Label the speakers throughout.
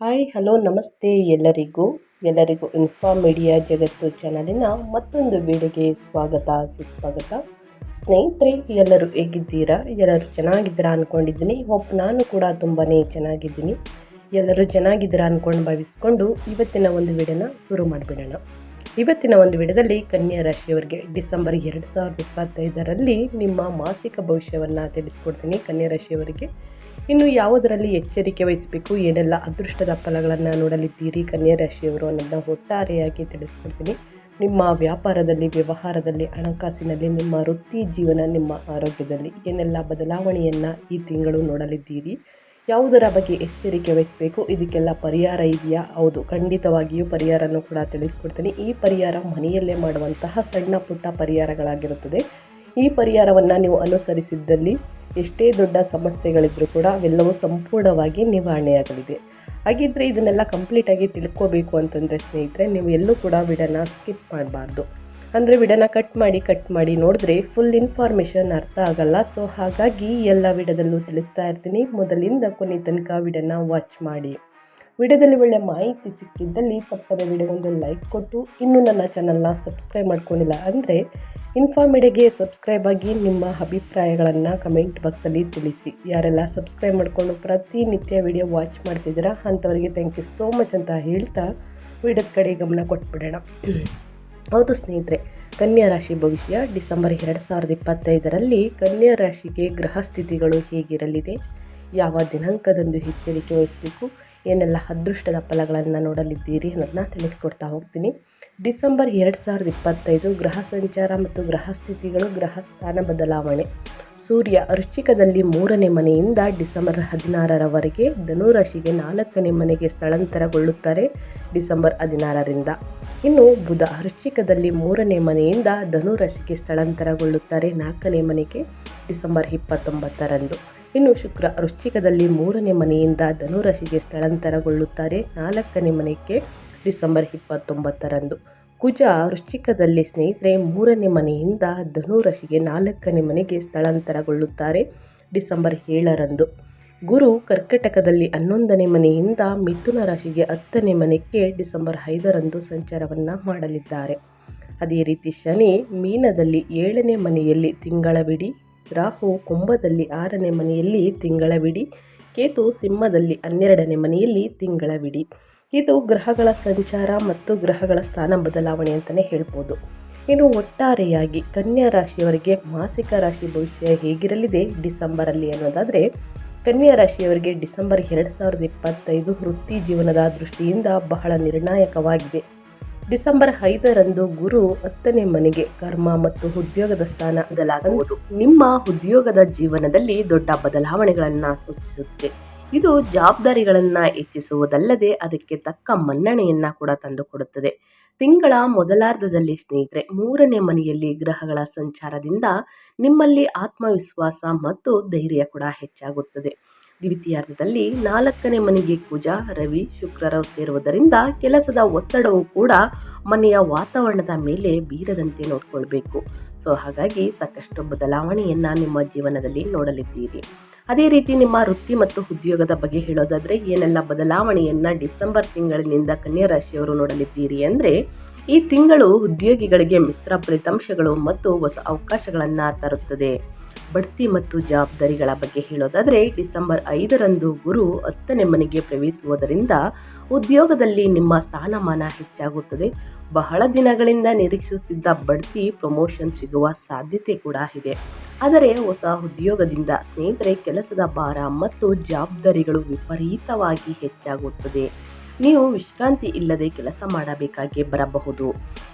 Speaker 1: Hi, hello, ನಮಸ್ತೆ ಎಲ್ಲರಿಗೂ. ಎಲ್ಲರಿಗೂ ಇನ್ಫಾ ಮೀಡಿಯಾ ಜಗತ್ತು ಚಾನಲಿನ ಮತ್ತೊಂದು ವಿಡಿಯೋಗೆ ಸ್ವಾಗತ, ಸುಸ್ವಾಗತ. ಸ್ನೇಹಿತರೆ, ಎಲ್ಲರೂ ಹೇಗಿದ್ದೀರಾ? ಎಲ್ಲರೂ ಚೆನ್ನಾಗಿದ್ದೀರಾ ಅಂದ್ಕೊಂಡಿದ್ದೀನಿ ಹೋಪ್ ನಾನು ಕೂಡ ತುಂಬಾ ಚೆನ್ನಾಗಿದ್ದೀನಿ. ಎಲ್ಲರೂ ಚೆನ್ನಾಗಿದ್ದೀರಾ ಅಂದ್ಕೊಂಡು ಭಾವಿಸ್ಕೊಂಡು ಇವತ್ತಿನ ಒಂದು ವಿಡಿಯೋನ ಶುರು ಮಾಡಿಬಿಡೋಣ. ಇವತ್ತಿನ ಒಂದು ವಿಡಿಯೋದಲ್ಲಿ ಕನ್ಯಾ ರಾಶಿಯವರಿಗೆ ಡಿಸೆಂಬರ್ ಎರಡು ಸಾವಿರದ ಇಪ್ಪತ್ತೈದರಲ್ಲಿ ನಿಮ್ಮ ಮಾಸಿಕ ಭವಿಷ್ಯವನ್ನು ತಿಳಿಸ್ಕೊಡ್ತೀನಿ. ಕನ್ಯಾ ರಾಶಿಯವರಿಗೆ ಇನ್ನು ಯಾವುದರಲ್ಲಿ ಎಚ್ಚರಿಕೆ ವಹಿಸಬೇಕು, ಏನೆಲ್ಲ ಅದೃಷ್ಟದ ಫಲಗಳನ್ನು ನೋಡಲಿದ್ದೀರಿ? ಕನ್ಯಾ ರಾಶಿಯವರು ಅನ್ನೋದನ್ನ ಒಟ್ಟಾರೆಯಾಗಿ ತಿಳಿಸ್ಕೊಡ್ತೀನಿ. ನಿಮ್ಮ ವ್ಯಾಪಾರದಲ್ಲಿ, ವ್ಯವಹಾರದಲ್ಲಿ, ಹಣಕಾಸಿನಲ್ಲಿ, ನಿಮ್ಮ ವೃತ್ತಿ ಜೀವನ, ನಿಮ್ಮ ಆರೋಗ್ಯದಲ್ಲಿ ಏನೆಲ್ಲ ಬದಲಾವಣೆಯನ್ನು ಈ ತಿಂಗಳು ನೋಡಲಿದ್ದೀರಿ? ಯಾವುದರ ಬಗ್ಗೆ ಎಚ್ಚರಿಕೆ ವಹಿಸಬೇಕು? ಇದಕ್ಕೆಲ್ಲ ಪರಿಹಾರ ಇದೆಯಾ? ಹೌದು, ಖಂಡಿತವಾಗಿಯೂ ಪರಿಹಾರನೂ ಕೂಡ ತಿಳಿಸ್ಕೊಡ್ತೀನಿ. ಈ ಪರಿಹಾರ ಮನೆಯಲ್ಲೇ ಮಾಡುವಂತಹ ಸಣ್ಣ ಪುಟ್ಟ ಪರಿಹಾರಗಳಾಗಿರುತ್ತದೆ. ಈ ಪರಿಹಾರವನ್ನು ನೀವು ಅನುಸರಿಸಿದ್ದಲ್ಲಿ ಎಷ್ಟೇ ದೊಡ್ಡ ಸಮಸ್ಯೆಗಳಿದ್ದರೂ ಕೂಡ ಅವೆಲ್ಲವೂ ಸಂಪೂರ್ಣವಾಗಿ ನಿವಾರಣೆಯಾಗಲಿದೆ. ಹಾಗಿದ್ದರೆ ಇದನ್ನೆಲ್ಲ ಕಂಪ್ಲೀಟಾಗಿ ತಿಳ್ಕೋಬೇಕು ಅಂತಂದರೆ ಸ್ನೇಹಿತರೆ, ನೀವು ಎಲ್ಲೂ ಕೂಡ ವಿಡನ ಸ್ಕಿಪ್ ಮಾಡಬಾರ್ದು. ಅಂದರೆ ವಿಡನ ಕಟ್ ಮಾಡಿ ಕಟ್ ಮಾಡಿ ನೋಡಿದ್ರೆ ಫುಲ್ ಇನ್ಫಾರ್ಮೇಷನ್ ಅರ್ಥ ಆಗಲ್ಲ. ಸೊ ಹಾಗಾಗಿ ಎಲ್ಲ ವಿಡದಲ್ಲೂ ತಿಳಿಸ್ತಾ ಇರ್ತೀನಿ. ಮೊದಲಿಂದ ಕೊನೆ ತನಕ ವಿಡನ ವಾಚ್ ಮಾಡಿ. ವಿಡಿಯೋದಲ್ಲಿ ಒಳ್ಳೆ ಮಾಹಿತಿ ಸಿಕ್ಕಿದ್ದಲ್ಲಿ ತಪ್ಪದ ವಿಡಿಯೋಗೊಂದು ಲೈಕ್ ಕೊಟ್ಟು, ಇನ್ನೂ ನನ್ನ ಚಾನಲ್ನ ಸಬ್ಸ್ಕ್ರೈಬ್ ಮಾಡ್ಕೊಂಡಿಲ್ಲ ಅಂದರೆ ಇನ್ಫಾರ್ಮಿಡಿಗೆ ಸಬ್ಸ್ಕ್ರೈಬ್ ಆಗಿ ನಿಮ್ಮ ಅಭಿಪ್ರಾಯಗಳನ್ನು ಕಮೆಂಟ್ ಬಾಕ್ಸಲ್ಲಿ ತಿಳಿಸಿ. ಯಾರೆಲ್ಲ ಸಬ್ಸ್ಕ್ರೈಬ್ ಮಾಡಿಕೊಂಡು ಪ್ರತಿನಿತ್ಯ ವಿಡಿಯೋ ವಾಚ್ ಮಾಡ್ತಿದ್ದೀರಾ ಅಂಥವರಿಗೆ ಥ್ಯಾಂಕ್ ಯು ಸೋ ಮಚ್ ಅಂತ ಹೇಳ್ತಾ ವಿಡಿಯೋದ ಕಡೆ ಗಮನ ಕೊಟ್ಬಿಡೋಣ. ಹೌದು ಸ್ನೇಹಿತರೆ, ಕನ್ಯಾ ರಾಶಿ ಭವಿಷ್ಯ ಡಿಸೆಂಬರ್ ಎರಡು ಸಾವಿರದ ಇಪ್ಪತ್ತೈದರಲ್ಲಿ ಕನ್ಯಾ ರಾಶಿಗೆ ಗ್ರಹ ಸ್ಥಿತಿಗಳು ಹೇಗಿರಲಿದೆ, ಯಾವ ದಿನಾಂಕದಂದು ಎಚ್ಚರಿಕೆ ವಹಿಸಬೇಕು ಏನೆಲ್ಲ ಅದೃಷ್ಟದ ಫಲಗಳನ್ನು ನೋಡಲಿದ್ದೀರಿ ಅನ್ನೋದನ್ನ ತಿಳಿಸ್ಕೊಡ್ತಾ ಹೋಗ್ತೀನಿ. ಡಿಸೆಂಬರ್ ಎರಡು ಸಾವಿರದ ಇಪ್ಪತ್ತೈದು ಗ್ರಹ ಸಂಚಾರ ಮತ್ತು ಗ್ರಹ ಸ್ಥಿತಿಗಳು, ಗ್ರಹ ಸ್ಥಾನ ಬದಲಾವಣೆ. ಸೂರ್ಯ ವೃಶ್ಚಿಕದಲ್ಲಿ ಮೂರನೇ ಮನೆಯಿಂದ ಡಿಸೆಂಬರ್ ಹದಿನಾರರವರೆಗೆ ಧನುರಾಶಿಗೆ ನಾಲ್ಕನೇ ಮನೆಗೆ ಸ್ಥಳಾಂತರಗೊಳ್ಳುತ್ತಾರೆ ಡಿಸೆಂಬರ್ ಹದಿನಾರರಿಂದ. ಇನ್ನು ಬುಧ ವೃಶ್ಚಿಕದಲ್ಲಿ ಮೂರನೇ ಮನೆಯಿಂದ ಧನುರಾಶಿಗೆ ಸ್ಥಳಾಂತರಗೊಳ್ಳುತ್ತಾರೆ ನಾಲ್ಕನೇ ಮನೆಗೆ ಡಿಸೆಂಬರ್ ಇಪ್ಪತ್ತೊಂಬತ್ತರಂದು. ಇನ್ನು ಶುಕ್ರ ವೃಶ್ಚಿಕದಲ್ಲಿ ಮೂರನೇ ಮನೆಯಿಂದ ಧನುರಾಶಿಗೆ ಸ್ಥಳಾಂತರಗೊಳ್ಳುತ್ತಾರೆ. ನಾಲ್ಕನೇ ಮನೆಗೆ ಡಿಸೆಂಬರ್ ಇಪ್ಪತ್ತೊಂಬತ್ತರಂದು. ಕುಜ ವೃಶ್ಚಿಕದಲ್ಲಿ ಸ್ನೇಹಿತರೆ, ಮೂರನೇ ಮನೆಯಿಂದ ಧನುರಾಶಿಗೆ ನಾಲ್ಕನೇ ಮನೆಗೆ ಸ್ಥಳಾಂತರಗೊಳ್ಳುತ್ತಾರೆ ಡಿಸೆಂಬರ್ ಏಳರಂದು. ಗುರು ಕರ್ಕಟಕದಲ್ಲಿ ಹನ್ನೊಂದನೇ ಮನೆಯಿಂದ ಮಿಥುನ ರಾಶಿಗೆ ಹತ್ತನೇ ಮನೆಗೆ ಡಿಸೆಂಬರ್ ಐದರಂದು ಸಂಚಾರವನ್ನು ಮಾಡಲಿದ್ದಾರೆ. ಅದೇ ರೀತಿ ಶನಿ ಮೀನದಲ್ಲಿ ಏಳನೇ ಮನೆಯಲ್ಲಿ ತಿಂಗಳವಿಡೀ ರಾಹು ಕುಂಭದಲ್ಲಿ ಆರನೇ ಮನೆಯಲ್ಲಿ ತಿಂಗಳವಿಡಿ ಕೇತು ಸಿಂಹದಲ್ಲಿ ಹನ್ನೆರಡನೇ ಮನೆಯಲ್ಲಿ ತಿಂಗಳವಿಡಿ ಇದು ಗ್ರಹಗಳ ಸಂಚಾರ ಮತ್ತು ಗ್ರಹಗಳ ಸ್ಥಾನ ಬದಲಾವಣೆ ಅಂತಲೇ ಹೇಳ್ಬೋದು. ಇನ್ನು ಒಟ್ಟಾರೆಯಾಗಿ ಕನ್ಯಾ ರಾಶಿಯವರಿಗೆ ಮಾಸಿಕ ರಾಶಿ ಭವಿಷ್ಯ ಹೇಗಿರಲಿದೆ ಡಿಸೆಂಬರಲ್ಲಿ ಅನ್ನೋದಾದರೆ, ಕನ್ಯಾ ರಾಶಿಯವರಿಗೆ ಡಿಸೆಂಬರ್ ಎರಡು ಸಾವಿರದ ಇಪ್ಪತ್ತೈದು ವೃತ್ತಿ ಜೀವನದ ದೃಷ್ಟಿಯಿಂದ ಬಹಳ ನಿರ್ಣಾಯಕವಾಗಿದೆ. ಡಿಸೆಂಬರ್ ಐದರಂದು ಗುರು ಹತ್ತನೇ ಮನೆಗೆ ಕರ್ಮ ಮತ್ತು ಉದ್ಯೋಗದ ಸ್ಥಾನ ಬದಲಾಗಬಹುದು ನಿಮ್ಮ ಉದ್ಯೋಗದ ಜೀವನದಲ್ಲಿ ದೊಡ್ಡ ಬದಲಾವಣೆಗಳನ್ನು ಸೂಚಿಸುತ್ತದೆ. ಇದು ಜವಾಬ್ದಾರಿಗಳನ್ನು ಹೆಚ್ಚಿಸುವುದಲ್ಲದೆ ಅದಕ್ಕೆ ತಕ್ಕ ಮನ್ನಣೆಯನ್ನು ಕೂಡ ತಂದುಕೊಡುತ್ತದೆ. ತಿಂಗಳ ಮೊದಲಾರ್ಧದಲ್ಲಿ ಸ್ನೇಹಿತರೆ, ಮೂರನೇ ಮನೆಯಲ್ಲಿ ಗ್ರಹಗಳ ಸಂಚಾರದಿಂದ ನಿಮ್ಮಲ್ಲಿ ಆತ್ಮವಿಶ್ವಾಸ ಮತ್ತು ಧೈರ್ಯ ಕೂಡ ಹೆಚ್ಚಾಗುತ್ತದೆ. ದ್ವಿತೀಯಾರ್ಧದಲ್ಲಿ ನಾಲ್ಕನೇ ಮನೆಗೆ ಕುಜ, ರವಿ ಶುಕ್ರರು ಸೇರುವುದರಿಂದ ಕೆಲಸದ ಒತ್ತಡವು ಕೂಡ ಮನೆಯ ವಾತಾವರಣದ ಮೇಲೆ ಬೀರದಂತೆ ನೋಡಿಕೊಳ್ಬೇಕು. ಸೊ, ಹಾಗಾಗಿ ಸಾಕಷ್ಟು ಬದಲಾವಣೆಯನ್ನು ನಿಮ್ಮ ಜೀವನದಲ್ಲಿ ನೋಡಲಿದ್ದೀರಿ. ಅದೇ ರೀತಿ ನಿಮ್ಮ ವೃತ್ತಿ ಮತ್ತು ಉದ್ಯೋಗದ ಬಗ್ಗೆ ಹೇಳೋದಾದರೆ ಏನೆಲ್ಲ ಬದಲಾವಣೆಯನ್ನು ಡಿಸೆಂಬರ್ ತಿಂಗಳಿನಿಂದ ಕನ್ಯಾ ರಾಶಿಯವರು ನೋಡಲಿದ್ದೀರಿ ಅಂದರೆ, ಈ ತಿಂಗಳು ಉದ್ಯೋಗಿಗಳಿಗೆ ಮಿಶ್ರ ಫಲಿತಾಂಶಗಳು ಮತ್ತು ಹೊಸ ಅವಕಾಶಗಳನ್ನು ತರುತ್ತದೆ. ಬಡ್ತಿ ಮತ್ತು ಜವಾಬ್ದಾರಿಗಳ ಬಗ್ಗೆ ಹೇಳೋದಾದರೆ, ಡಿಸೆಂಬರ್ ಐದರಂದು ಗುರು ಹತ್ತನೇ ಮನೆಗೆ ಪ್ರವೇಶಿಸುವುದರಿಂದ ಉದ್ಯೋಗದಲ್ಲಿ ನಿಮ್ಮ ಸ್ಥಾನಮಾನ ಹೆಚ್ಚಾಗುತ್ತದೆ. ಬಹಳ ದಿನಗಳಿಂದ ನಿರೀಕ್ಷಿಸುತ್ತಿದ್ದ ಬಡ್ತಿ ಪ್ರಮೋಷನ್ ಸಿಗುವ ಸಾಧ್ಯತೆ ಕೂಡ ಇದೆ. ಆದರೆ ಹೊಸ ಉದ್ಯೋಗದಿಂದ ಸ್ನೇಹಿತರೆ, ಕೆಲಸದ ಭಾರ ಮತ್ತು ಜವಾಬ್ದಾರಿಗಳು ವಿಪರೀತವಾಗಿ ಹೆಚ್ಚಾಗುತ್ತದೆ. ನೀವು ವಿಶ್ರಾಂತಿ ಇಲ್ಲದೆ ಕೆಲಸ ಮಾಡಬೇಕಾಗಿ ಬರಬಹುದು.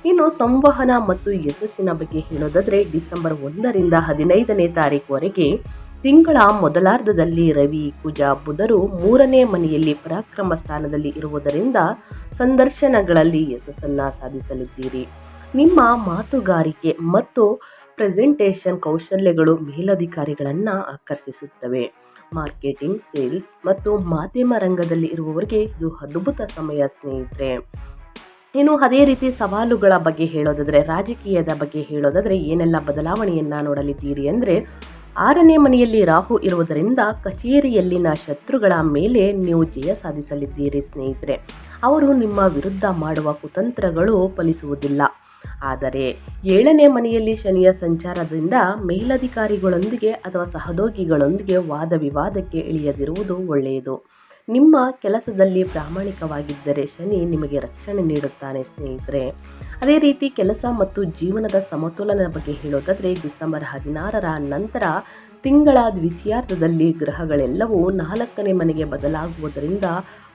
Speaker 1: ಇನ್ನು ಸಂವಹನ ಮತ್ತು ಯಶಸ್ಸಿನ ಬಗ್ಗೆ ಹೇಳೋದಾದರೆ ಡಿಸೆಂಬರ್ ಒಂದರಿಂದ ಹದಿನೈದನೇ ತಾರೀಕುವರೆಗೆ ತಿಂಗಳ ಮೊದಲಾರ್ಧದಲ್ಲಿ ರವಿ, ಕುಜ, ಬುಧರು ಮೂರನೇ ಮನೆಯಲ್ಲಿ ಪರಾಕ್ರಮ ಸ್ಥಾನದಲ್ಲಿ ಇರುವುದರಿಂದ ಸಂದರ್ಶನಗಳಲ್ಲಿ ಯಶಸ್ಸನ್ನು ಸಾಧಿಸಲಿದ್ದೀರಿ. ನಿಮ್ಮ ಮಾತುಗಾರಿಕೆ ಮತ್ತು ಪ್ರೆಸೆಂಟೇಷನ್ ಕೌಶಲ್ಯಗಳು ಮೇಲಧಿಕಾರಿಗಳನ್ನು ಆಕರ್ಷಿಸುತ್ತವೆ. ಮಾರ್ಕೆಟಿಂಗ್, ಸೇಲ್ಸ್ ಮತ್ತು ಮಾಧ್ಯಮ ರಂಗದಲ್ಲಿ ಇರುವವರಿಗೆ ಇದು ಅದ್ಭುತ ಸಮಯ ಸ್ನೇಹಿತರೆ. ಇನ್ನು ಅದೇ ರೀತಿ ಸವಾಲುಗಳ ಬಗ್ಗೆ ಹೇಳೋದಾದರೆ, ರಾಜಕೀಯದ ಬಗ್ಗೆ ಹೇಳೋದಾದರೆ ಏನೆಲ್ಲ ಬದಲಾವಣೆಯನ್ನು ನೋಡಲಿದ್ದೀರಿ ಅಂದರೆ, ಆರನೇ ಮನೆಯಲ್ಲಿ ರಾಹು ಇರುವುದರಿಂದ ಕಚೇರಿಯಲ್ಲಿನ ಶತ್ರುಗಳ ಮೇಲೆ ನೀವು ಜಯ ಸಾಧಿಸಲಿದ್ದೀರಿ ಸ್ನೇಹಿತರೆ. ಅವರು ನಿಮ್ಮ ವಿರುದ್ಧ ಮಾಡುವ ಕುತಂತ್ರಗಳು ಫಲಿಸುವುದಿಲ್ಲ. ಆದರೆ ಏಳನೇ ಮನೆಯಲ್ಲಿ ಶನಿಯ ಸಂಚಾರದಿಂದ ಮೇಲಧಿಕಾರಿಗಳೊಂದಿಗೆ ಅಥವಾ ಸಹೋದ್ಯೋಗಿಗಳೊಂದಿಗೆ ವಾದ ವಿವಾದಕ್ಕೆ ಇಳಿಯದಿರುವುದು ಒಳ್ಳೆಯದು. ನಿಮ್ಮ ಕೆಲಸದಲ್ಲಿ ಪ್ರಾಮಾಣಿಕವಾಗಿದ್ದರೆ ಶನಿ ನಿಮಗೆ ರಕ್ಷಣೆ ನೀಡುತ್ತಾನೆ ಸ್ನೇಹಿತರೆ. ಅದೇ ರೀತಿ ಕೆಲಸ ಮತ್ತು ಜೀವನದ ಸಮತೋಲನ ಬಗ್ಗೆ ಹೇಳೋದಾದರೆ ಡಿಸೆಂಬರ್ ಹದಿನಾರರ ನಂತರ ತಿಂಗಳ ದ್ವಿತೀಯಾರ್ಧದಲ್ಲಿ ಗ್ರಹಗಳೆಲ್ಲವೂ ನಾಲ್ಕನೇ ಮನೆಗೆ ಬದಲಾಗುವುದರಿಂದ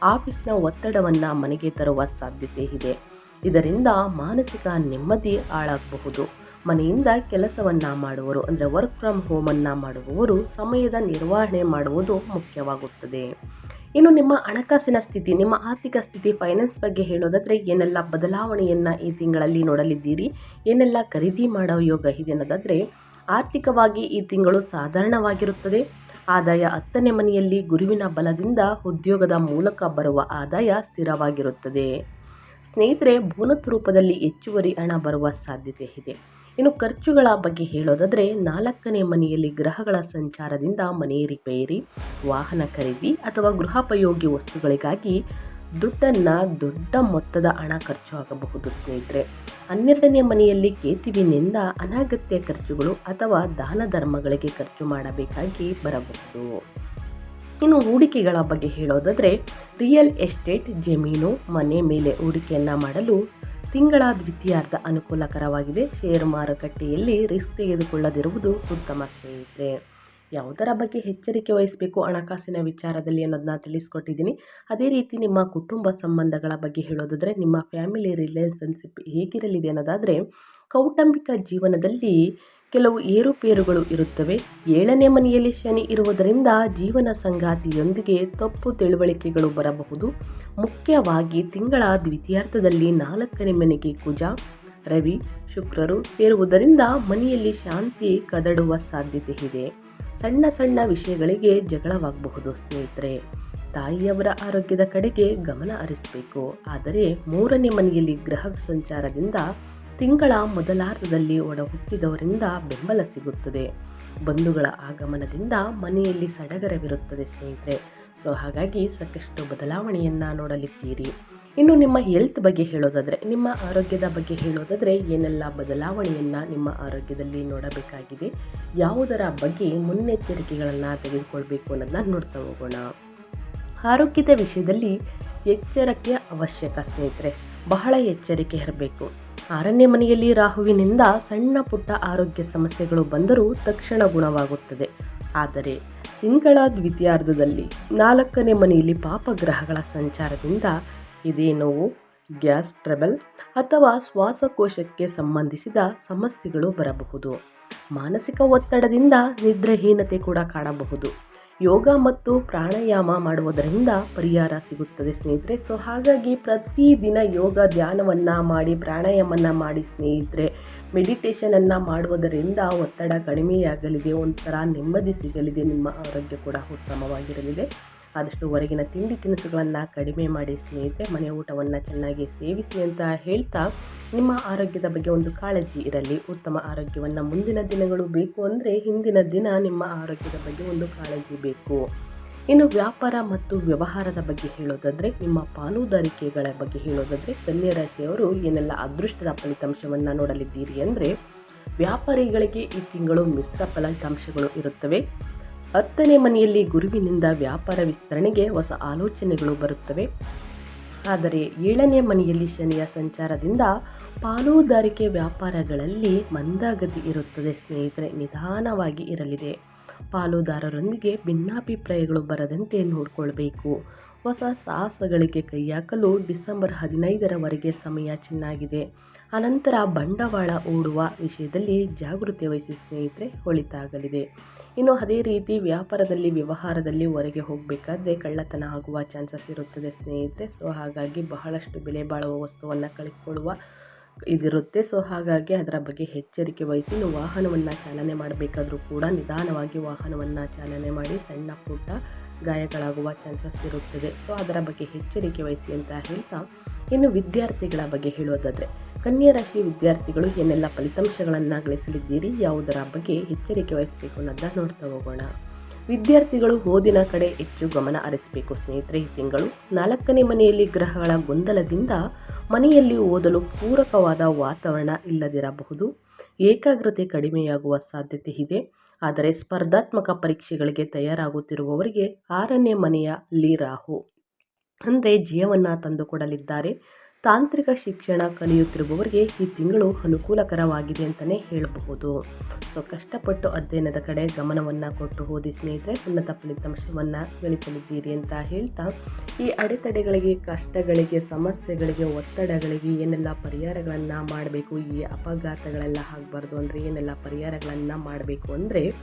Speaker 1: ಆಫೀಸ್ನ ಒತ್ತಡವನ್ನು ಮನೆಗೆ ತರುವ ಸಾಧ್ಯತೆ ಇದೆ. ಇದರಿಂದ ಮಾನಸಿಕ ನೆಮ್ಮದಿ ಹಾಳಾಗಬಹುದು. ಮನೆಯಿಂದ ಕೆಲಸವನ್ನು ಮಾಡುವವರು, ಅಂದರೆ ವರ್ಕ್ ಫ್ರಮ್ ಹೋಮನ್ನು ಮಾಡುವವರು ಸಮಯದ ನಿರ್ವಹಣೆ ಮಾಡುವುದು ಮುಖ್ಯವಾಗುತ್ತದೆ. ಇನ್ನು ನಿಮ್ಮ ಹಣಕಾಸಿನ ಸ್ಥಿತಿ, ನಿಮ್ಮ ಆರ್ಥಿಕ ಸ್ಥಿತಿ ಫೈನಾನ್ಸ್ ಬಗ್ಗೆ ಹೇಳೋದಾದರೆ ಏನೆಲ್ಲ ಬದಲಾವಣೆಯನ್ನು ಈ ತಿಂಗಳಲ್ಲಿ ನೋಡಲಿದ್ದೀರಿ? ಏನೆಲ್ಲ ಖರೀದಿ ಮಾಡೋ ಯೋಗ ಇದೆ ಅನ್ನೋದಾದರೆ, ಆರ್ಥಿಕವಾಗಿ ಈ ತಿಂಗಳು ಸಾಧಾರಣವಾಗಿರುತ್ತದೆ. ಆದಾಯ ಹತ್ತನೇ ಮನೆಯಲ್ಲಿ ಗುರುವಿನ ಬಲದಿಂದ ಉದ್ಯೋಗದ ಮೂಲಕ ಬರುವ ಆದಾಯ ಸ್ಥಿರವಾಗಿರುತ್ತದೆ. ಸ್ನೇಹಿತರೆ, ಬೋನಸ್ ರೂಪದಲ್ಲಿ ಹೆಚ್ಚುವರಿ ಹಣ ಬರುವ ಸಾಧ್ಯತೆ ಇದೆ. ಇನ್ನು ಖರ್ಚುಗಳ ಬಗ್ಗೆ ಹೇಳೋದಾದರೆ, ನಾಲ್ಕನೇ ಮನೆಯಲ್ಲಿ ಗ್ರಹಗಳ ಸಂಚಾರದಿಂದ ಮನೆ ರಿಪೇರಿ, ವಾಹನ ಖರೀದಿ ಅಥವಾ ಗೃಹೋಪಯೋಗಿ ವಸ್ತುಗಳಿಗಾಗಿ ದುಡ್ಡನ್ನು ದೊಡ್ಡ ಮೊತ್ತದ ಹಣ ಖರ್ಚು ಆಗಬಹುದು ಸ್ನೇಹಿತರೆ. ಹನ್ನೆರಡನೇ ಮನೆಯಲ್ಲಿ ಕೇತುವಿನಿಂದ ಅನಗತ್ಯ ಖರ್ಚುಗಳು ಅಥವಾ ದಾನ ಧರ್ಮಗಳಿಗೆ ಖರ್ಚು ಮಾಡಬೇಕಾಗಿ ಬರಬಹುದು. ಇನ್ನು ಹೂಡಿಕೆಗಳ ಬಗ್ಗೆ ಹೇಳೋದಾದರೆ, ರಿಯಲ್ ಎಸ್ಟೇಟ್ ಜಮೀನು ಮನೆ ಮೇಲೆ ಹೂಡಿಕೆಯನ್ನು ಮಾಡಲು ತಿಂಗಳ ದ್ವಿತೀಯಾರ್ಧ ಅನುಕೂಲಕರವಾಗಿದೆ. ಷೇರು ಮಾರುಕಟ್ಟೆಯಲ್ಲಿ ರಿಸ್ಕ್ ತೆಗೆದುಕೊಳ್ಳದಿರುವುದು ಉತ್ತಮ ಸ್ನೇಹಿತರೆ. ಯಾವುದರ ಬಗ್ಗೆ ಎಚ್ಚರಿಕೆ ವಹಿಸಬೇಕು ಹಣಕಾಸಿನ ವಿಚಾರದಲ್ಲಿ ಅನ್ನೋದನ್ನ ತಿಳಿಸ್ಕೊಟ್ಟಿದ್ದೀನಿ. ಅದೇ ರೀತಿ ನಿಮ್ಮ ಕುಟುಂಬ ಸಂಬಂಧಗಳ ಬಗ್ಗೆ ಹೇಳೋದಾದರೆ, ನಿಮ್ಮ ಫ್ಯಾಮಿಲಿ ರಿಲೇಷನ್ಶಿಪ್ ಹೇಗಿರಲಿದೆ ಅನ್ನೋದಾದರೆ, ಕೌಟುಂಬಿಕ ಜೀವನದಲ್ಲಿ ಕೆಲವು ಏರುಪೇರುಗಳು ಇರುತ್ತವೆ. ಏಳನೇ ಮನೆಯಲ್ಲಿ ಶನಿ ಇರುವುದರಿಂದ ಜೀವನ ಸಂಗಾತಿಯೊಂದಿಗೆ ತಪ್ಪು ತಿಳುವಳಿಕೆಗಳು ಬರಬಹುದು. ಮುಖ್ಯವಾಗಿ ತಿಂಗಳ ದ್ವಿತೀಯಾರ್ಥದಲ್ಲಿ ನಾಲ್ಕನೇ ಮನೆಗೆ ಕುಜ, ರವಿ, ಶುಕ್ರರು ಸೇರುವುದರಿಂದ ಮನೆಯಲ್ಲಿ ಶಾಂತಿ ಕದಡುವ ಸಾಧ್ಯತೆ ಇದೆ. ಸಣ್ಣ ಸಣ್ಣ ವಿಷಯಗಳಿಗೆ ಜಗಳವಾಗಬಹುದು ಸ್ನೇಹಿತರೆ. ತಾಯಿಯವರ ಆರೋಗ್ಯದ ಕಡೆಗೆ ಗಮನ ಹರಿಸಬೇಕು. ಆದರೆ ಮೂರನೇ ಮನೆಯಲ್ಲಿ ಗ್ರಹ ಸಂಚಾರದಿಂದ ತಿಂಗಳ ಮೊದಲಾರ್ಧದಲ್ಲಿ ಒಡಹುಟ್ಟಿದವರಿಂದ ಬೆಂಬಲ ಸಿಗುತ್ತದೆ. ಬಂಧುಗಳ ಆಗಮನದಿಂದ ಮನೆಯಲ್ಲಿ ಸಡಗರವಿರುತ್ತದೆ ಸ್ನೇಹಿತರೆ. ಸೊ, ಹಾಗಾಗಿ ಸಾಕಷ್ಟು ಬದಲಾವಣೆಯನ್ನು ನೋಡಲಿದ್ದೀರಿ. ಇನ್ನು ನಿಮ್ಮ ಹೆಲ್ತ್ ಬಗ್ಗೆ ಹೇಳೋದಾದರೆ, ನಿಮ್ಮ ಆರೋಗ್ಯದ ಬಗ್ಗೆ ಹೇಳೋದಾದರೆ ಏನೆಲ್ಲ ಬದಲಾವಣೆಯನ್ನು ನಿಮ್ಮ ಆರೋಗ್ಯದಲ್ಲಿ ನೋಡಬೇಕಾಗಿದೆ? ಯಾವುದರ ಬಗ್ಗೆ ಮುನ್ನೆಚ್ಚರಿಕೆಗಳನ್ನು ತೆಗೆದುಕೊಳ್ಬೇಕು ಅನ್ನೋದನ್ನ ನೋಡ್ತಾ ಹೋಗೋಣ. ಆರೋಗ್ಯದ ವಿಷಯದಲ್ಲಿ ಎಚ್ಚರಕ್ಕೆ ಅವಶ್ಯಕ ಸ್ನೇಹಿತರೆ. ಬಹಳ ಎಚ್ಚರಿಕೆ ಇರಬೇಕು. ಆರನೇ ಮನೆಯಲ್ಲಿ ರಾಹುವಿನಿಂದ ಸಣ್ಣ ಪುಟ್ಟ ಆರೋಗ್ಯ ಸಮಸ್ಯೆಗಳು ಬಂದರೂ ತಕ್ಷಣ ಗುಣವಾಗುತ್ತದೆ. ಆದರೆ ತಿಂಗಳ ದ್ವಿತೀಯಾರ್ಧದಲ್ಲಿ ನಾಲ್ಕನೇ ಮನೆಯಲ್ಲಿ ಪಾಪಗ್ರಹಗಳ ಸಂಚಾರದಿಂದ ಇದೇ ನೋವು, ಗ್ಯಾಸ್ ಟ್ರಬಲ್ ಅಥವಾ ಶ್ವಾಸಕೋಶಕ್ಕೆ ಸಂಬಂಧಿಸಿದ ಸಮಸ್ಯೆಗಳು ಬರಬಹುದು. ಮಾನಸಿಕ ಒತ್ತಡದಿಂದ ನಿದ್ರೆಹೀನತೆ ಕೂಡ ಕಾಣಬಹುದು. ಯೋಗ ಮತ್ತು ಪ್ರಾಣಾಯಾಮ ಮಾಡುವುದರಿಂದ ಪರಿಹಾರ ಸಿಗುತ್ತದೆ ಸ್ನೇಹಿತರೆ. ಸೊ ಹಾಗಾಗಿ ಪ್ರತಿದಿನ ಯೋಗ ಧ್ಯಾನವನ್ನು ಮಾಡಿ ಪ್ರಾಣಾಯಾಮನ ಮಾಡಿ ಸ್ನೇಹಿತರೆ. ಮೆಡಿಟೇಷನನ್ನು ಮಾಡುವುದರಿಂದ ಒತ್ತಡ ಕಡಿಮೆಯಾಗಲಿದೆ, ಒಂಥರ ನೆಮ್ಮದಿ ಸಿಗಲಿದೆ, ನಿಮ್ಮ ಆರೋಗ್ಯ ಕೂಡ ಉತ್ತಮವಾಗಿರಲಿದೆ. ಆದಷ್ಟು ಹೊರಗಿನ ತಿಂಡಿ ತಿನಿಸುಗಳನ್ನು ಕಡಿಮೆ ಮಾಡಿ ಸ್ನೇಹಿತರೆ, ಮನೆ ಊಟವನ್ನು ಚೆನ್ನಾಗಿ ಸೇವಿಸಿ ಅಂತ ಹೇಳ್ತಾ ನಿಮ್ಮ ಆರೋಗ್ಯದ ಬಗ್ಗೆ ಒಂದು ಕಾಳಜಿ ಇರಲಿ. ಉತ್ತಮ ಆರೋಗ್ಯವನ್ನು ಮುಂದಿನ ದಿನಗಳು ಬೇಕು ಅಂದರೆ ಹಿಂದಿನ ದಿನ ನಿಮ್ಮ ಆರೋಗ್ಯದ ಬಗ್ಗೆ ಒಂದು ಕಾಳಜಿ ಬೇಕು. ಇನ್ನು ವ್ಯಾಪಾರ ಮತ್ತು ವ್ಯವಹಾರದ ಬಗ್ಗೆ ಹೇಳೋದಾದರೆ, ನಿಮ್ಮ ಪಾಲುದಾರಿಕೆಗಳ ಬಗ್ಗೆ ಹೇಳೋದಾದರೆ, ಕನ್ಯಾ ರಾಶಿಯವರು ಏನೆಲ್ಲ ಅದೃಷ್ಟದ ಫಲಿತಾಂಶವನ್ನು ನೋಡಲಿದ್ದೀರಿ ಅಂದರೆ ವ್ಯಾಪಾರಿಗಳಿಗೆ ಈ ತಿಂಗಳು ಮಿಶ್ರ ಫಲಿತಾಂಶಗಳು ಇರುತ್ತವೆ. ಹತ್ತನೇ ಮನೆಯಲ್ಲಿ ಗುರುವಿನಿಂದ ವ್ಯಾಪಾರ ವಿಸ್ತರಣೆಗೆ ಹೊಸ ಆಲೋಚನೆಗಳು ಬರುತ್ತವೆ. ಆದರೆ ಏಳನೇ ಮನೆಯಲ್ಲಿ ಶನಿಯ ಸಂಚಾರದಿಂದ ಪಾಲುದಾರಿಕೆ ವ್ಯಾಪಾರಗಳಲ್ಲಿ ಮಂದಾಗತಿ ಇರುತ್ತದೆ. ಸ್ನೇಹಿತರೆ, ನಿಧಾನವಾಗಿ ಇರಲಿದೆ. ಪಾಲುದಾರರೊಂದಿಗೆ ಭಿನ್ನಾಭಿಪ್ರಾಯಗಳು ಬರದಂತೆ ನೋಡಿಕೊಳ್ಬೇಕು. ಹೊಸ ಸಾಹಸಗಳಿಗೆ ಕೈ ಹಾಕಲು ಡಿಸೆಂಬರ್ ಹದಿನೈದರವರೆಗೆ ಸಮಯ ಚೆನ್ನಾಗಿದೆ. ಅನಂತರ ಬಂಡವಾಳ ಹೂಡುವ ವಿಷಯದಲ್ಲಿ ಜಾಗೃತಿ ವಹಿಸಿ ಸ್ನೇಹಿತರೆ ಒಳಿತಾಗಲಿದೆ ಇನ್ನು ಅದೇ ರೀತಿ ವ್ಯಾಪಾರದಲ್ಲಿ, ವ್ಯವಹಾರದಲ್ಲಿ ಹೊರಗೆ ಹೋಗಬೇಕಾದ್ರೆ ಕಳ್ಳತನ ಆಗುವ ಚಾನ್ಸಸ್ ಇರುತ್ತದೆ ಸ್ನೇಹಿತರೆ. ಸೊ ಹಾಗಾಗಿ ಬಹಳಷ್ಟು ಬೆಲೆ ಬಾಳುವ ವಸ್ತುವನ್ನು ಕಳೆದುಕೊಳ್ಳುವ ಇದಿರುತ್ತೆ. ಸೊ ಹಾಗಾಗಿ ಅದರ ಬಗ್ಗೆ ಎಚ್ಚರಿಕೆ ವಹಿಸಿ ನೀವು ವಾಹನವನ್ನು ಚಾಲನೆ ಮಾಡಬೇಕಾದರೂ ಕೂಡ ನಿಧಾನವಾಗಿ ವಾಹನವನ್ನು ಚಾಲನೆ ಮಾಡಿ ಸಣ್ಣ ಪುಟ್ಟ ಗಾಯಗಳಾಗುವ ಚಾನ್ಸಸ್ ಇರುತ್ತದೆ. ಸೊ ಅದರ ಬಗ್ಗೆ ಎಚ್ಚರಿಕೆ ವಹಿಸಿ ಅಂತ ಹೇಳ್ತಾ ಇನ್ನು ವಿದ್ಯಾರ್ಥಿಗಳ ಬಗ್ಗೆ ಹೇಳೋದಾದರೆ ಕನ್ಯಾ ರಾಶಿ ವಿದ್ಯಾರ್ಥಿಗಳು ಏನೆಲ್ಲ ಫಲಿತಾಂಶಗಳನ್ನು ಗಳಿಸಲಿದ್ದೀರಿ ಯಾವುದರ ಬಗ್ಗೆ ಎಚ್ಚರಿಕೆ ವಹಿಸಬೇಕು ಅನ್ನೋದನ್ನ ನೋಡ್ತಾ ಹೋಗೋಣ. ವಿದ್ಯಾರ್ಥಿಗಳು ಓದಿನ ಕಡೆ ಹೆಚ್ಚು ಗಮನ ಹರಿಸಬೇಕು ಸ್ನೇಹಿತರೆ, ಈ ತಿಂಗಳು ನಾಲ್ಕನೇ ಮನೆಯಲ್ಲಿ ಗ್ರಹಗಳ ಗೊಂದಲದಿಂದ ಮನೆಯಲ್ಲಿ ಓದಲು ಪೂರಕವಾದ ವಾತಾವರಣ ಇಲ್ಲದಿರಬಹುದು. ಏಕಾಗ್ರತೆ ಕಡಿಮೆಯಾಗುವ ಸಾಧ್ಯತೆ ಇದೆ. ಆದರೆ ಸ್ಪರ್ಧಾತ್ಮಕ ಪರೀಕ್ಷೆಗಳಿಗೆ ತಯಾರಾಗುತ್ತಿರುವವರಿಗೆ ಆರನೇ ಮನೆಯಲ್ಲಿ ರಾಹು ಅಂದರೆ ಜಯವನ್ನು ತಂದುಕೊಡಲಿದ್ದಾರೆ. ತಾಂತ್ರಿಕ ಶಿಕ್ಷಣ ಕಲಿಯುತ್ತಿರುವವರಿಗೆ ಈ ತಿಂಗಳು ಅನುಕೂಲಕರವಾಗಿದೆ ಅಂತಲೇ ಹೇಳಬಹುದು. ಸೊ, ಕಷ್ಟಪಟ್ಟು ಅಧ್ಯಯನದ ಕಡೆ ಗಮನವನ್ನು ಕೊಟ್ಟು ಓದಿ ಸ್ನೇಹಿತರೆ, ಉನ್ನತ ಫಲಿತಾಂಶವನ್ನು ಗಳಿಸಲಿದ್ದೀರಿ ಅಂತ ಹೇಳ್ತಾ, ಈ ಅಡೆತಡೆಗಳಿಗೆ, ಕಷ್ಟಗಳಿಗೆ, ಸಮಸ್ಯೆಗಳಿಗೆ, ಒತ್ತಡಗಳಿಗೆ ಏನೆಲ್ಲ ಪರಿಹಾರಗಳನ್ನು ಮಾಡಬೇಕು, ಈ ಅಪಘಾತಗಳೆಲ್ಲ ಆಗಬಾರ್ದು ಅಂದರೆ ಏನೆಲ್ಲ ಪರಿಹಾರಗಳನ್ನು ಮಾಡಬೇಕು ಅಂದರೆ,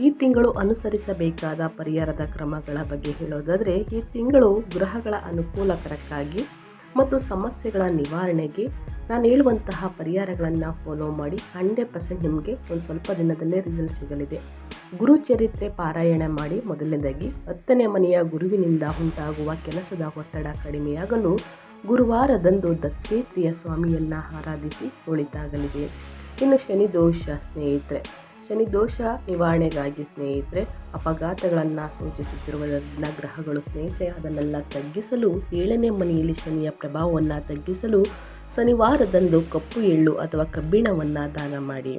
Speaker 1: ಈ ತಿಂಗಳು ಅನುಸರಿಸಬೇಕಾದ ಪರಿಹಾರದ ಕ್ರಮಗಳ ಬಗ್ಗೆ ಹೇಳೋದಾದರೆ, ಈ ತಿಂಗಳು ಗ್ರಹಗಳ ಅನುಕೂಲಕರಕ್ಕಾಗಿ ಮತ್ತು ಸಮಸ್ಯೆಗಳ ನಿವಾರಣೆಗೆ ನಾನು ಹೇಳುವಂತಹ ಪರಿಹಾರಗಳನ್ನು ಫಾಲೋ ಮಾಡಿ ಹಂಡ್ರೆಡ್ ಪರ್ಸೆಂಟ್ ನಿಮಗೆ ಒಂದು ಸ್ವಲ್ಪ ದಿನದಲ್ಲೇ ರಿಸಲ್ಟ್ ಸಿಗಲಿದೆ. ಗುರುಚರಿತ್ರೆ ಪಾರಾಯಣ ಮಾಡಿ ಮೊದಲನೇದಾಗಿ ಹತ್ತನೇ ಮನೆಯ ಗುರುವಿನಿಂದ ಉಂಟಾಗುವ ಕೆಲಸದ ಒತ್ತಡ ಕಡಿಮೆಯಾಗಲು ಗುರುವಾರದಂದು ದತ್ತೇತ್ರಿಯ ಸ್ವಾಮಿಯನ್ನು ಆರಾಧಿಸಿ ಒಳಿತಾಗಲಿದೆ ಇನ್ನು ಶನಿ ದೋಷ ಸ್ನೇಹಿತರೆ ಶನಿ ದೋಷ ನಿವಾರಣೆಗಾಗಿ ಸ್ನೇಹಿತರೆ, ಅಪಘಾತಗಳನ್ನು ಸೂಚಿಸುತ್ತಿರುವುದನ್ನ ಗ್ರಹಗಳು ಸ್ನೇಹಿತರೆ, ಅದನ್ನೆಲ್ಲ ತಗ್ಗಿಸಲು, ಏಳನೇ ಮನೆಯಲ್ಲಿ ಶನಿಯ ಪ್ರಭಾವವನ್ನು ತಗ್ಗಿಸಲು ಶನಿವಾರದಂದು ಕಪ್ಪು ಎಳ್ಳು ಅಥವಾ ಕಬ್ಬಿಣವನ್ನು ದಾನ ಮಾಡಿ.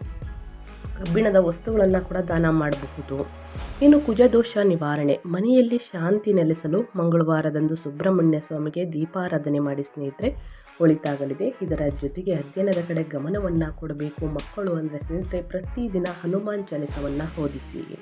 Speaker 1: ಕಬ್ಬಿಣದ ವಸ್ತುಗಳನ್ನು ಕೂಡ ದಾನ ಮಾಡಬಹುದು. ಇನ್ನು ಕುಜದೋಷ ನಿವಾರಣೆ, ಮನೆಯಲ್ಲಿ ಶಾಂತಿ ನೆಲೆಸಲು ಮಂಗಳವಾರದಂದು ಸುಬ್ರಹ್ಮಣ್ಯ ಸ್ವಾಮಿಗೆ ದೀಪಾರಾಧನೆ ಮಾಡಿ ಸ್ನೇಹಿತರೆ. ಒಳಿತಾಗಲಿದೆ. ಇದರ ಜೊತೆಗೆ ಅಧ್ಯಯನದ ಕಡೆ ಗಮನವನ್ನು ಕೊಡಬೇಕು. ಮಕ್ಕಳು ಅಂದರೆ ಸ್ನೇಹಿತರೆ ಪ್ರತಿದಿನ ಹನುಮಾನ್ ಚಾಲಿಸವನ್ನು ಓದಿಸಿ.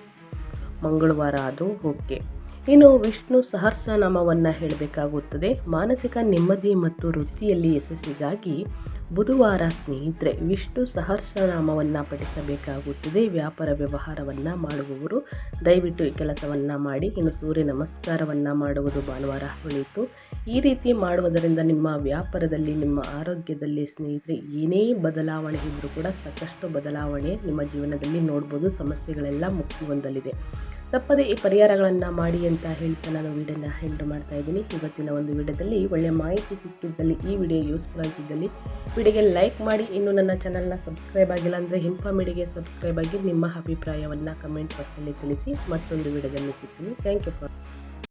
Speaker 1: ಮಂಗಳವಾರ ಅದು ಓಕೆ. ಇನ್ನು ವಿಷ್ಣು ಸಹಸ್ರನಾಮವನ್ನು ಹೇಳಬೇಕಾಗುತ್ತದೆ. ಮಾನಸಿಕ ನೆಮ್ಮದಿ ಮತ್ತು ವೃತ್ತಿಯಲ್ಲಿ ಯಶಸ್ಸಿಗಾಗಿ ಬುಧವಾರ ಸ್ನೇಹಿತರೆ, ವಿಷ್ಣು ಸಹಸ್ರನಾಮವನ್ನು ಪಠಿಸಬೇಕಾಗುತ್ತದೆ. ವ್ಯಾಪಾರ ವ್ಯವಹಾರವನ್ನು ಮಾಡುವವರು ದಯವಿಟ್ಟು ಈ ಕೆಲಸವನ್ನು ಮಾಡಿ. ಇನ್ನು ಸೂರ್ಯ ನಮಸ್ಕಾರವನ್ನು ಮಾಡುವುದು ಭಾನುವಾರ ಉಳಿಯಿತು ಈ ರೀತಿ ಮಾಡುವುದರಿಂದ ನಿಮ್ಮ ವ್ಯಾಪಾರದಲ್ಲಿ, ನಿಮ್ಮ ಆರೋಗ್ಯದಲ್ಲಿ ಸ್ನೇಹಿತರೆ, ಏನೇ ಬದಲಾವಣೆ ಇದ್ದರೂ ಕೂಡ ಸಾಕಷ್ಟು ಬದಲಾವಣೆ ನಿಮ್ಮ ಜೀವನದಲ್ಲಿ ನೋಡ್ಬೋದು. ಸಮಸ್ಯೆಗಳೆಲ್ಲ ಮುಕ್ತಿ ಹೊಂದಲಿದೆ. ತಪ್ಪದೆ ಈ ಪರಿಹಾರಗಳನ್ನು ಮಾಡಿ ಅಂತ ಹೇಳ್ತಾ ನಾನು ವಿಡಿಯೋನ ಹ್ಯಾಂಡಲ್ ಮಾಡ್ತಾ ಇದ್ದೀನಿ. ಇವತ್ತಿನ ಒಂದು ವಿಡಿಯೋದಲ್ಲಿ ಒಳ್ಳೆಯ ಮಾಹಿತಿ ಸಿಕ್ಕಿದ್ದಲ್ಲಿ ಈ ವಿಡಿಯೋ ಯೂಸ್ಫುಲ್ ಅನಿಸಿದ್ದಲ್ಲಿ ವಿಡಿಯೋಗೆ ಲೈಕ್ ಮಾಡಿ. ಇನ್ನು ನನ್ನ ಚಾನಲ್ನ ಸಬ್ಸ್ಕ್ರೈಬ್ ಆಗಿಲ್ಲ ಅಂದರೆ ಇನ್ಫಾಮಿಡಿಗೆ ಸಬ್ಸ್ಕ್ರೈಬ್ ಆಗಿ ನಿಮ್ಮ ಅಭಿಪ್ರಾಯವನ್ನು ಕಮೆಂಟ್ ಬಾಕ್ಸಲ್ಲಿ ತಿಳಿಸಿ ಮತ್ತೊಂದು ವಿಡಿಯೋದಲ್ಲಿ ಸಿಗ್ತೀನಿ. Thank you for